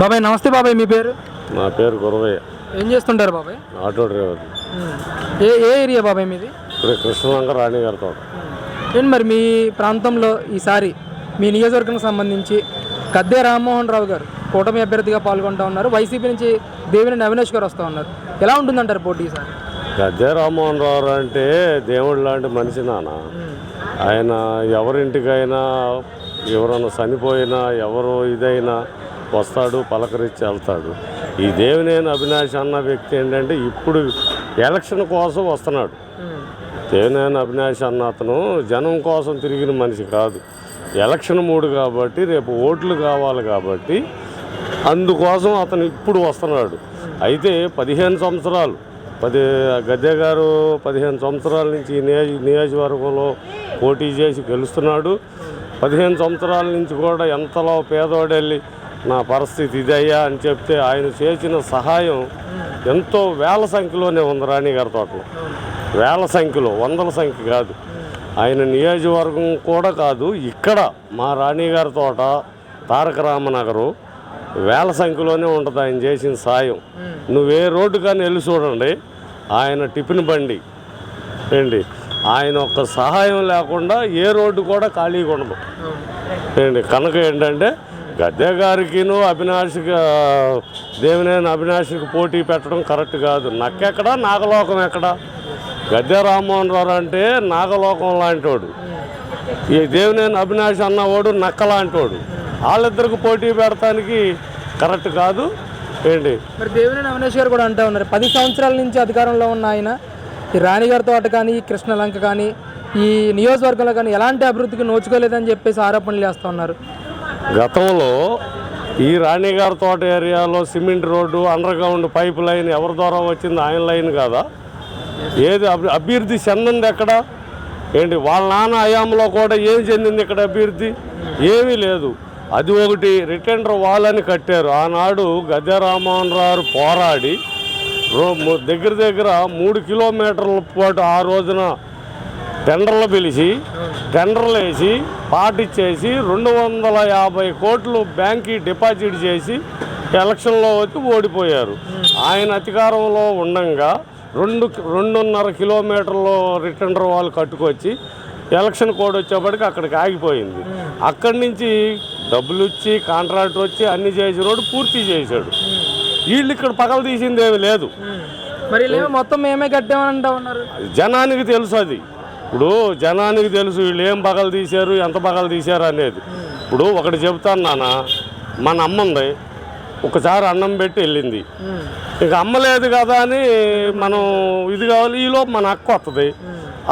బాబాయ్ నమస్తే బాబాయ్ మీ పేరు? నా పేరు గురవయ్య. ఏం చేస్తుంటారు బాబాయ్? Auto driver. ఏ ఏ ఏరియా బాబాయ్ మీది? ఇక్కడ కృష్ణలంక రాణి గారి తోట. ఏంటి మరి మీ ప్రాంతంలో ఈసారి మీ నియోజకవర్గం సంబంధించి గద్దే రామ్మోహన్ రావు గారు కూటమి అభ్యర్థిగా పాల్గొంటా ఉన్నారు. వైసీపీ నుంచి దేవినేని అవినాష్ గారు వస్తూ ఉన్నారు. ఎలా ఉంటుందంటారు పోటీ ఈసారి? గద్దె రామ్మోహన్ రావు అంటే దేవుడు లాంటి మనిషి నాన్న. ఆయన ఎవరింటికైనా ఎవరైనా చనిపోయినా ఎవరు ఇదైనా వస్తాడు పలకరించి వెళ్తాడు. ఈ దేవినేని అవినాష్ అన్న వ్యక్తి ఏంటంటే ఇప్పుడు ఎలక్షన్ కోసం వస్తున్నాడు. దేవినేని అవినాష్ అన్న అతను జనం కోసం తిరిగిన మనిషి కాదు. ఎలక్షన్ మూడు కాబట్టి రేపు ఓట్లు కావాలి కాబట్టి అందుకోసం అతను ఇప్పుడు వస్తున్నాడు. అయితే పదిహేను సంవత్సరాలు పది గద్దె గారు పదిహేను సంవత్సరాల నుంచి నియోజ నియోజకవర్గంలో పోటీ చేసి గెలుస్తున్నాడు. పదిహేను సంవత్సరాల నుంచి కూడా ఎంతలో పేదోడెళ్ళి నా పరిస్థితి ఇదయ్యా అని చెప్తే ఆయన చేసిన సహాయం ఎంతో వేల సంఖ్యలోనే ఉంది రాణి గారి తోటలో. వేల సంఖ్యలో వందల సంఖ్య కాదు. ఆయన నియోజకవర్గం కూడా కాదు ఇక్కడ మా రాణి గారి తోట తారక రామనగరు వేల సంఖ్యలోనే ఉంటుంది ఆయన చేసిన సాయం. నువ్వు రోడ్డు కానీ వెళ్ళి చూడండి ఆయన టిఫిన్ బండి. ఏంటి? ఆయన ఒక్క సహాయం లేకుండా ఏ రోడ్డు కూడా ఖాళీగా ఉండదు. ఏంటి? కనుక ఏంటంటే గద్దె గారికిను అవినాష్కి దేవినేని అవినాష్కి పోటీ పెట్టడం కరెక్ట్ కాదు. నక్కెక్కడ నాగలోకం ఎక్కడ? గద్దె రామ్మోహన్ రావు అంటే నాగలోకం లాంటివాడు ఈ దేవినేని అవినాష్ అన్నవాడు నక్క లాంటివాడు వాళ్ళిద్దరికి పోటీ పెడటానికి కరెక్ట్ కాదు. ఏంటి? మరి దేవినేని అవినాష్ గారు కూడా అంటూ ఉన్నారు. పది సంవత్సరాల నుంచి అధికారంలో ఉన్న ఆయన ఈ రాణిగారి తోట కానీ కృష్ణలంక కానీ ఈ నియోజకవర్గంలో కానీ ఎలాంటి అభివృద్ధికి నోచుకోలేదని చెప్పేసి ఆరోపణలు చేస్తూ ఉన్నారు. గతంలో ఈ రాణిగారి తోట ఏరియాలో cement road underground pipeline ఎవరి ద్వారా వచ్చింది? ఆయన లైన్ కాదా? ఏది అభి- అభివృద్ధి చెందింది ఎక్కడ? ఏంటి వాళ్ళ నాన్న హయాంలో కూడా ఏం చెందింది ఇక్కడ అభివృద్ధి ఏమీ లేదు. అది ఒకటి రిటైనర్ వాళ్ళని కట్టారు. ఆనాడు గద్దె రావు పోరాడి రో- దగ్గర దగ్గర మూడు కిలోమీటర్ల పాటు ఆ రోజున టెండర్లు పిలిచి టెండర్లు వేసి పాటిచ్చేసి రెండు వందల యాభై కోట్లు బ్యాంక్కి డిపాజిట్ చేసి ఎలక్షన్లో వచ్చి ఓడిపోయారు. ఆయన అధికారంలో ఉండంగా రెండు రెండున్నర కిలోమీటర్లు రిటర్నర్ వాళ్ళు కట్టుకొచ్చి ఎలక్షన్ కోడ్ వచ్చేప్పటికి అక్కడికి ఆగిపోయింది. అక్కడి నుంచి డబ్బులు ఇచ్చి కాంట్రాక్ట్ వచ్చి అన్ని చేసి రోడ్డు పూర్తి చేశాడు. వీళ్ళు ఇక్కడ పగలు తీసింది ఏమీ లేదు. మరి మొత్తం మేమే కట్టామని అంటూ ఉన్నారు. జనానికి తెలుసు అది. ఇప్పుడు జనానికి తెలుసు వీళ్ళు ఏం పగలు తీశారు ఎంత పగలు తీశారు అనేది. ఇప్పుడు ఒకటి చెబుతాను నాన్న మన అమ్మ ఉంది. ఒకసారి అన్నం పెట్టి వెళ్ళింది. ఇక అమ్మలేదు కదా అని మనం ఇది కావాలి ఈలోపు మన అక్క వస్తుంది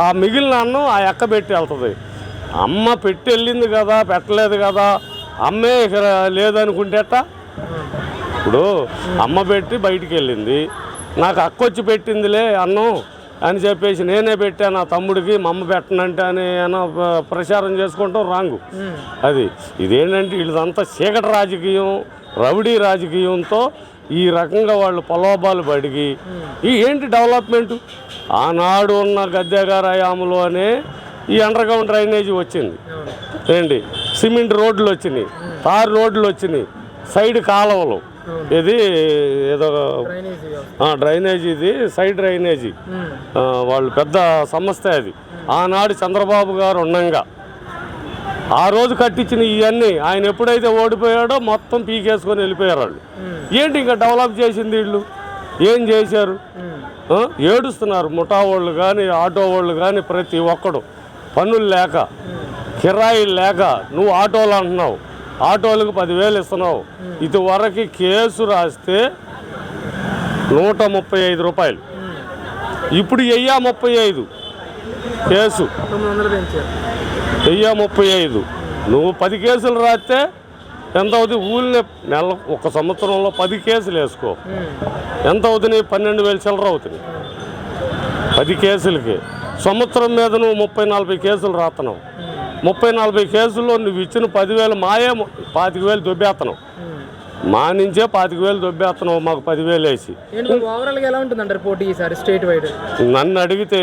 ఆ మిగిలిన అన్నం ఆ అక్క పెట్టి వెళ్తుంది. అమ్మ పెట్టి వెళ్ళింది కదా పెట్టలేదు కదా అమ్మే ఇక లేదనుకుంటే ఎట్టా? ఇప్పుడు అమ్మ పెట్టి బయటికి వెళ్ళింది. నాకు అక్క వచ్చి పెట్టిందిలే అన్నం. అని చెప్పేసి నేనే పెట్టాను ఆ తమ్ముడికి మా అమ్మ పెట్టనంటే అని ప్రచారం చేసుకుంటాం రాంగు. అది ఇదేంటంటే వీళ్ళదంతా చీకటి రాజకీయం రౌడీ రాజకీయంతో ఈ రకంగా వాళ్ళు పొలోబాలు బడిగి ఈ ఏంటి డెవలప్మెంట్? ఆనాడు ఉన్న గద్దె గారి హయాంలోనే ఈ అండర్ గ్రౌండ్ డ్రైనేజీ వచ్చింది. ఏంటి? సిమెంట్ రోడ్లు వచ్చినాయి తారు రోడ్లు వచ్చినాయి సైడ్ కాలువలు. ఇది ఏదో డ్రైనేజీ ఇది సైడ్ డ్రైనేజీ. వాళ్ళు పెద్ద సంస్థ అది. ఆనాడు చంద్రబాబు గారు ఉండంగా. ఆ రోజు కట్టించిన ఇవన్నీ ఆయన ఎప్పుడైతే ఓడిపోయాడో మొత్తం పీకేసుకొని వెళ్ళిపోయారు వాళ్ళు. ఏంటి ఇంకా డెవలప్ చేసింది వీళ్ళు? ఏం చేశారు? ఏడుస్తున్నారు. ముఠా వాళ్ళు కానీ ఆటో వాళ్ళు కానీ ప్రతి ఒక్కడు. పనులు లేక కిరాయిలు లేక నువ్వు ఆటోలు అంటున్నావు. ఆటోలకు పదివేలు ఇస్తున్నావు. ఇదివరకు కేసు రాస్తే నూట ముప్పై ఐదు రూపాయలు. ఇప్పుడు వెయ్యి ముప్పై ఐదు. కేసు. వెయ్యి ముప్పై ఐదు. నువ్వు పది కేసులు రాస్తే ఎంత అవుతుంది ఊళ్ళో నెల ఒక సంవత్సరంలో పది కేసులు వేసుకో. ఎంత అవుతుంది పన్నెండు వేలు చిల్లర అవుతుంది పది కేసులకి. సంవత్సరం మీద నువ్వు ముప్పై నలభై కేసులు రాస్తున్నావు ముప్పై నలభై కేసుల్లో నువ్వు ఇచ్చిన పదివేలు మాయే పాతిక వేలు దొబ్బేస్తున్నావు మా నుంచే పాతిక వేలు దొబ్బేస్తున్నావు మాకు పదివేలు వేసి. ఎలా పోటీ ఈసారి స్టేట్ వైడ్ నన్ను అడిగితే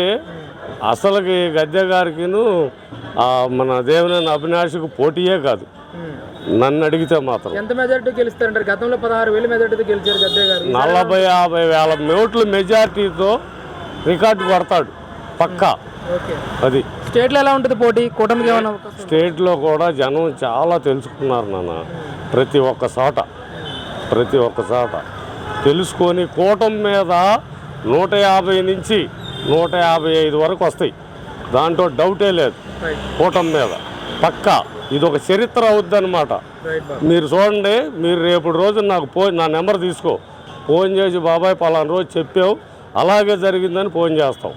అసలుకి గద్దె గారికిను ఆ, మన దేవినేని అవినాష్కి పోటీయే కాదు. నన్ను అడిగితే మాత్రం. ఎంత మెజారిటీ గెలుస్తారంటారు? గతంలో పదహారు వేల మెజారిటీతో గెలిచారు గద్దే గారు. నలభై యాభై వేల ఓట్ల మెజార్టీతో రికార్డు కొడతాడు పక్కా. అది. స్టేట్లో ఎలా ఉంటుంది పోటీ? కూటమికి ఏమైనా? స్టేట్లో కూడా జనం చాలా తెలుసుకున్నారు నాన్న. ప్రతి ఒక్క చోట ప్రతి ఒక్క చోట. తెలుసుకొని కూటమి మీద నూట యాభై నుంచి నూట యాభై ఐదు వరకు వస్తాయి. దాంట్లో డౌటే లేదు కూటమి మీద. పక్కా. ఇది ఒక చరిత్ర బాబు. మీరు చూడండి మీరు రేపు రోజు నాకు ఫోన్ నా నెంబర్ తీసుకో. ఫోన్ చేసి బాబాయ్ పలానా రోజు చెప్పావు. అలాగే జరిగిందని ఫోన్ చేస్తాం.